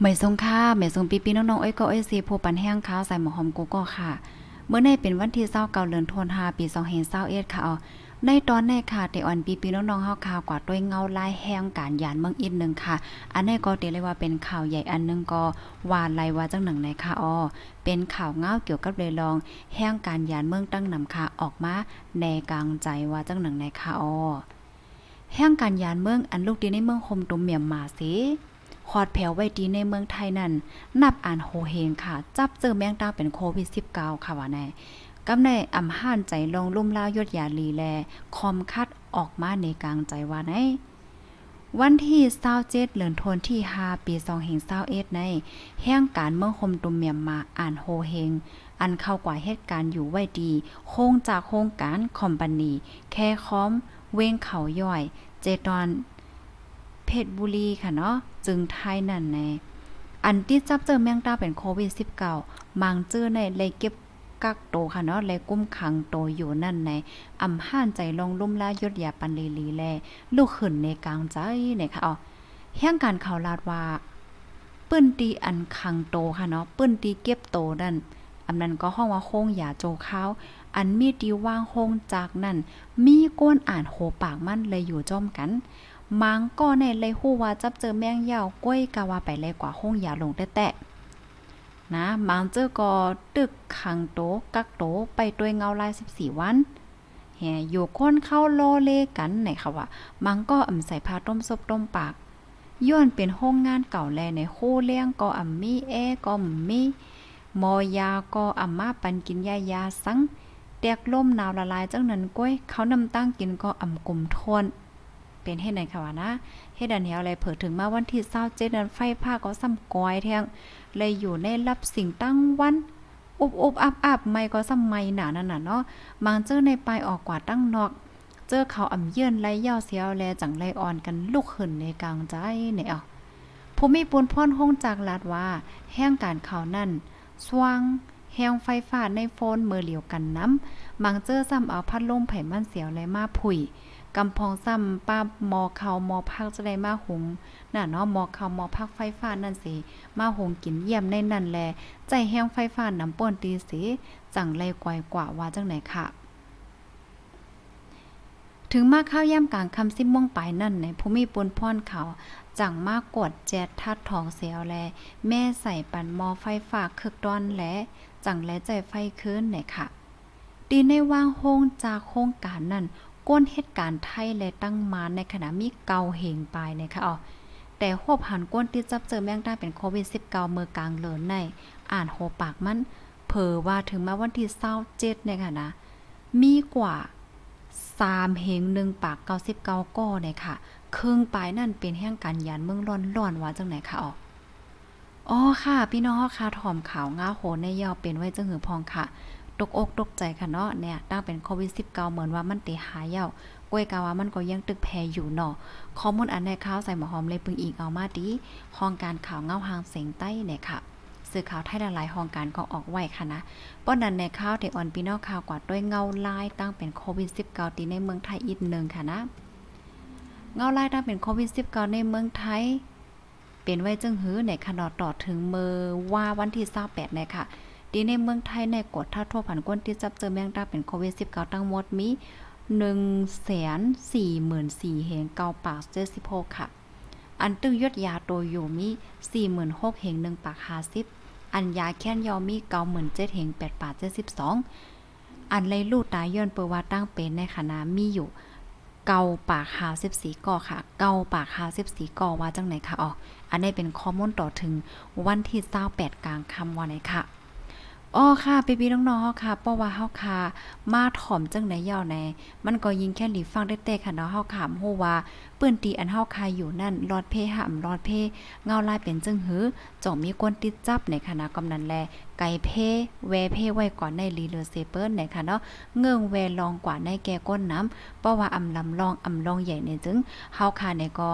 ไม่ทรงค่าไม่ทรงปีปีน้องๆอ้อยก็อ้อยซีผู้ปันแห้งข้าวใส่หมอหอมกูก็ค่ะ เมื่อในเป็นวันที่29เกาเดือนธันวาปี2521ค่ะเอาในตอนในค่ะเตอ่อนปีปีน้องๆเฮาข่าวกว่าด้วยเงาลายแห้งการยานเมืองอีกนึงค่ะ อันนี้ก็เตเลยว่าเป็นข่าวใหญ่อันนึงก็ว่าไลว่าจังหนังในค่ะออเป็นข่าวเงาเกี่ยวกับเลยลอง แห้งการยานเมืองตั้งนำค่ะออกมาในกลางใจว่าจังหนังในค่ะออแห้งการยานเมืองอันลูกดีในเมืองคมตุมเมียมมาสิ อดแผวไว้ดีในเมืองไทยนั่น นับอ่านโฮเฮงค่ะ จับเจอแมงดาเป็นโควิด -19 ค่ะว่าแน่กำในอำห้านใจลงลุ่มลาวยดยาลีแล คอมคัดออกมาในกลางใจว่าในวันที่27เดือนธันวาคมที่5ปี2021ในแห่งการเมืองคมตุมเมียมมาอ่านโฮเฮง อันเข้ากว่าเหตุการณ์อยู่ไว้ดี โคงจากโครงการคอมปานีแค่คอม เว้งเขาย่อย เจตอน ชรบุรีค่ะเนาะจึงไทยนั่นแน่อันที่จับเจอแมงดาเป็นโควิด -19 มังเจอในเลยเก็บกักโตค่ะเนาะเลยกุ้มขังโตอยู่นั่นในอำห้านใจลงลุ่มลายดยาปันลีลีแลลูกขึ้นในกลางใจเนี่ยค่ะอ๋อแห่งการข่าวลาดว่าปื้นตีอันขังโตค่ะเนาะปื้นตีเก็บโตนั่นอันนั้นก็ห้องว่าโค้งยาโจข้าวอันมีดีว่างโคงจากนั่นมีก้นอ่านโหปากมันเลยอยู่จ้อมกัน มังก็ในเลยฮู้ว่าจับเจอแมงยาวก้อยกะว่าไปเลยกว่าห้องยาลงแตะๆนะมังเจอก็ตึกขังโตกักโตไปด้วยเงาลาย14 วันแห่อยู่คนเข้าโลเลกันไหนค่ะว่ามังก็อ่ำใส่ผ้าต้มซบต้มปากย้อนเป็นห้องงานเก่าแลในคู่เลี้ยงก็อ่ำมีแอก็มีมอยาก็อ่ำมาปันกินยายาสังแตกล่มหนาวละลายจังนั้นก้อยเขานำตั้งกินก็อ่ำกลุ่มทน เป็นเฮ็ดไหนค่ะว่านะเฮ็ดอันเนี้ยอะไรเผยถึงมาวันที่27นั้นไฟผ้าก็ซ้ำกอยแทงเลยอยู่ในรับสิ่งตั้งวันอุบอุบอับอับไม่ก็ซ้ำไม่หนานั่นน่ะเนาะมังเจอในปลายออกกว่าตั้งนอก เจอเขาอ่ำเยื่อนไรเย่าเสียวแลจังไรอ่อนกันลุกขึ้นในกลางใจเนี่ยเอาผู้มีปูนพ่อนห้องจากลาดว่าแห้งการเขานั่นสว่างแห้งไฟฟ้าในโฟนเมื่อเหลียวกันน้ำมังเจอซ้ำเอาพัดลมไผ่มันเสียวและมาผุย กำพองซ้ำป้ามอเขามอพักจะได้มาหงน่ะเนาะมอเขามอพักไฟฟ้านั่นสิมาหงกินเยี่ยมในนั่นแลใจแห้งไฟฟ้าน้ำป่นตีสิจังไรกวายกว่าว่าจังไหนค่ะถึงมาข้าวย่ำกลางคำซิมม่วงปลายนั่นในภูมิปนพ่อนเขาจังมากกดแจดทัดทองเสียวแล แม่ใส่ปันมอไฟฟ้าคึกดอนและ จังและใจไฟคืนไหนค่ะ ดีในว่างโฮงจากโครงการนั่น ก้นเหตุการณ์ไทยและตั้งมาในขณะมีเกาเหงปายนะคะอ๋อแต่โหบหันก้นที่จับเจอแมงได้เป็นโควิด 19 เมื่อกลางเลินในอ่านโหปากมันเผอว่าถึงมาวันที่27เนี่ยค่ะนะมีกว่า3เหงหนึ่งปาก99ก้อเนี่ยค่ะครึ่งปลายนั่นเป็นแห่งการยานเมืองร้อนๆว่าจังไหนค่ะอ๋ออ๋อค่ะ พี่น้องค่ะถ่อมขาวง้าโหในยอเป็นไว้จังหือพองค่ะ ตกอกตกใจค่ะเนาะเนี่ยตั้งเป็นโควิด19เหมือนว่ามันเตหายเย้ากล้วยกาว่ามันก็ยังตึกแพอยู่เนาะข้อมูลอันในข้าวใส่หมอหอมเลยปึงอีกเอามาดีห้องการข่าวเงาหางเสียงใต้เนี่ยค่ะสื่อข่าวไทยหลายๆห้องการก็ออกไว้ค่ะนะป้อนนั้นในข้าวเทออนปีนอกข่าวกว่าด้วยเงาลายตั้งเป็นโควิด19ตีในเมืองไทยอีกหนึ่งค่ะนะเงาลายตั้งเป็นโควิด19ในเมืองไทยเป็นไว้จึงหือในขนอดต่อถึงเมื่อว่าวันที่28เนี่ยค่ะ ดีในเมืองไทยในกดท่าทั่วผันก้นที่จับเจอแมงดาเป็นโควิด 19ทั้งหมดมี144,000เหงเกาปาก76ค่ะ อันตึงยดยาโตอยู่มี46,000เหง1ปาก50อันยาแค้นยอมี97,000เหง8ปาก72อันเลยลูกตายย้อนเปอว่าตั้งเป็นในคณะมีอยู่เกาปาก54ก่อค่ะ เกาปาก54ก่อว่าจังไหนคะอ๋ออันนี้เป็นข้อมูลต่อถึงวันที่28กลางค่ำวันไหนค่ะ อ๋อค่ะพี่ๆน้องๆค่ะเพราะว่าเฮาค่ะ มาถ่อมจังได๋ยาวแน่มันก็ยิงแค่หลีฟังได้แต่ค่ะเนาะเฮาขามฮู้ว่าปื้นตีอันเฮาคายอยู่นั่นรอดเพหำรอดเพเงาลายเป็นจึงหือจ่อมีคนติดจับในคณะกำนันแลไก่เพแวเพไว้ก่อนในลีเลอเซเปิ้นในค่ะเนาะเงื่องแวลองกว่าในแก่ก้นน้ำเพราะว่าอำลำลองอำลองใหญ่เนี่ยจึงเฮาค่ะเนี่ยก็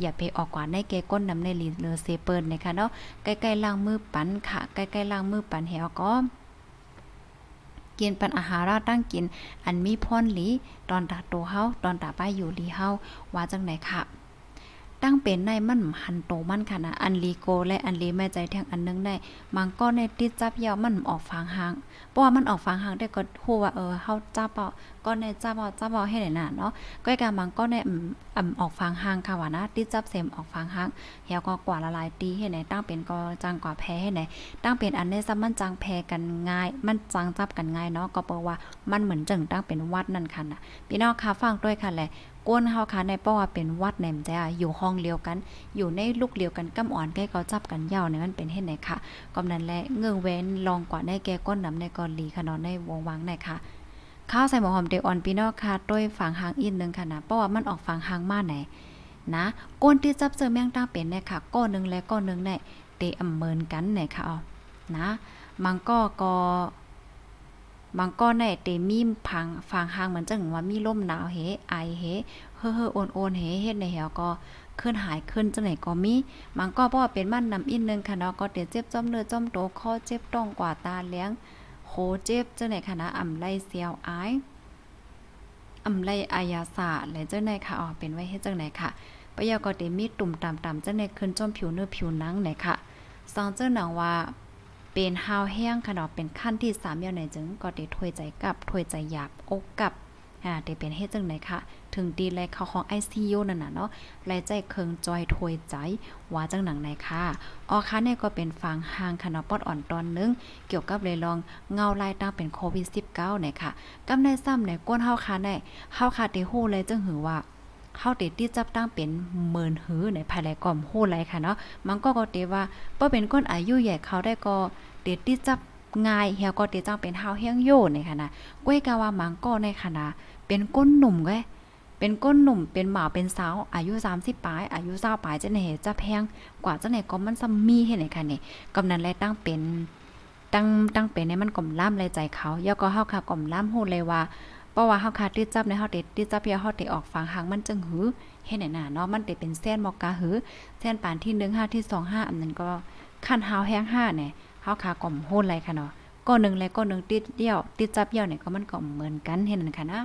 อย่าไปออกกว่าในเกก้นน้ำในลีเลอเซเปิลนะคะเนาะใกล้ๆล่างมือปันค่ะใกล้ๆล่างมือปันแหวก็กินปันอาหารราตั้งกิน อันมีพ่นหลีตอนตาโตเฮาตอนตาป้ายอยู่หลีเฮาว่าจังไหนค่ะ ตั้งเป็นในมันหันโตมันค่ะนะอันลีโก และอันลีแม่ใจแทงอันนึงได้มังก็ในติดจับยาวมันออกฟางหางเพราะว่ามันออกฟางหางได้ก็ฮู้ว่าเออเฮาจับเอาก็ในจับเอาจับเอาให้ได้น่ะเนาะก็การมังก็ในอืมอ่ำออกฟางหางค่ะว่านะติดจับเสมออกฟางหางเฮียก็กว่าละลายตีให้ไหนตั้งเป็นก็จังกว่าแพ้ให้ไหนตั้งเป็นอันในซ้ำมันจังแพ้กันง่าย มันจังจับกันง่ายเนาะก็เพราะว่ามันเหมือนจังตั้งเป็นวัดนั่นค่ะนะพี่น้องค่ะฟังด้วยค่ะแหละ ก้นเฮาค่ะในเพราว่าเป็นวัดแหนมจ้าอยู่ห้องเดียวกัน อยู่ในลูกเดียวกันกำอ่อนใกล้ก็จับกันยาวเนี่ยมันเป็นเฮ็ดไหนค่ะกำนั้นและเงื่องเว้นลองกว่าในแกก้นนำในกอลีค่ะนาะในวงวังไหนค่ะข้าวใส่หมูหอมเดออนพี่นองค่ะด้วยฝังหางอีกนึงค่ะนะเพราะว่ามันออกฝังหางมาไหนนะก้นที่จับเจอแมงตั้งเป็นเนี่ยค่ะก้อนหนึงและก้อนหนึงเนี่ยเตอำเมินกันเนี่ยค่ะเอนะ มันก็ก็ บางก้อนเนี่ยเตมีมพังฟางหางเหมือนจังว่ามีลมหนาวเฮไอเฮเฮ้อเฮ้อโอนโอนเฮเฮ็ดในเหวก็ขึ้นหายขึ้นจังไหนก็มีบางก็เพราะว่าเป็นมันนำอินนึงค่ะเนาะก็เดี๋ยวเจ็บจ้อมเนื้อจ้อมโตคอเจ็บต้องกว่าตาเลี้ยงโหเจ็บจังไหนค่ะนะอ่ำไล่เสียวอายอ่ำไล่อายาสาและจังไหนค่ะอ๋อเป็นไว้เฮ็ดจังไหนค่ะปะยาก็เตมีตุ่มตามๆจังไหนขึ้นจ้อมผิวเนื้อผิวหนังไหนค่ะซองเจ้าหนังว่า เป็นฮาวแห้งค่ะเนาะเป็นขั้นที่3ยาวไหนจึงก็ได้ถวยใจกับถวยใจหยาบอกกับอ่าได้เป็นเฮ็ดจังไหนค่ะ ถึงดีเลยเขาของ ICU นั่นน่ะเนาะไหลใจเคิงจอยถวยใจว่าจังหนังไหนค่ะออค่ะเนี่ยก็เป็นฟังห่างค่ะเนาะปอดอ่อนตอนนึง เกี่ยวกับเลยลองเงาลายตั้งเป็นโควิด19เนี่ยค่ะกำในซ้ำในก้นเฮาค่ะในเฮาค่ะได้ฮู้เลยจึงหือว่า เฮาเตที่จับตั้งเป็นหมื่นหือในภายในกล่อมโหไหลค่ะเนาะมันก็ก็เตว่าบ่เป็นคนอายุใหญ่เขาได้ก็เตที่จับง่ายเฮียก็เตจังเป็นเฮาเฮียงโยในค่ะนะก้วยกาว่ามังก็ในค่ะนะเป็นก้นหนุ่มเว้ยเป็นก้นหนุ่มเป็นหมาเป็นสาวอายุ 30ปลาย อายุ20ปลายจะไหนจะแพงกว่าจะไหนก็มันซัมมีเฮ็ดไหนค่ะนี่กำนันแลตั้งเป็นตั้งตั้งเป็นในมันกล่อมล่ามเลยใจเขาย่อก็เฮาค่ะกล่อมล่ามฮู้เลยว่า เพราะว่าเฮาคาดที่จับในเฮาเด็ดที่จับเพียเฮาเตออกฟังหางมันจึงหือเฮ็ดไหนน่ะเนาะมันเตเป็นเส้นมอกกาหือเส้นปานที่1 5ที่2 5อันนั้นก็ขั้นหาวแห้ง5เนี่ยเฮาคากล่อมโหนไรค่ะเนาะก็หนึ่งและก็หนึ่งติดเดี่ยว ติดจับเดี่ยวเนี่ยก็มันก็เหมือนกันเฮ็ดนั่นค่ะนะ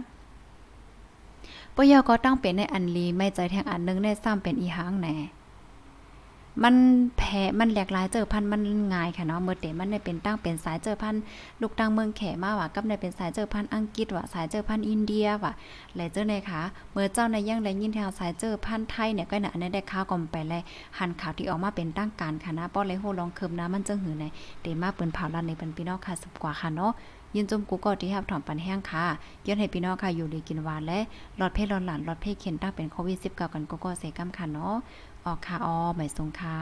ปยอก็ต้องเป็นในอันลีไม่ใจแทงอันหนึงในซ้ำเป็นอีหางแหน่ มันแพ้มันแหลกหลายเจอพันธุ์มันง่ายค่ะเนาะเมื่อเตมันได้เป็นตั้งเป็นสายเจอพันธุ์ลูกตังเมืองแขมาว่ะกับได้เป็นสายเจอพันธุ์อังกฤษว่ะสายเจอพันธุ์อินเดียว่ะและเจ้าในค่ะเมื่อเจ้าในยังได้ยินแถวสายเจอพันธุ์ไทยเนี่ยก็น่ะอันนั้ได้ข่าวก่อมไปเลยหันข่าวที่ออกมาเป็นตั้งการค่ะนะป้อเลยโหลองเคิมน้ำมันจังหือในเตมาเปืนเผาลันในเป็นพี่น้องค่ะสุบกว่าค่ะเนาะยินจมกูก็ที่ฮับถอมปันแห้งค่ะย้อนให้พี่น้องค่ะอยู่ดีกินหวานและหลอดเพศหลอดหลานหลอดเพศเข็นตั้งเป็นโควิด19กันก็ก็เสกัมค่ะเนาะ ออกค่ะออหมายสงค่ะ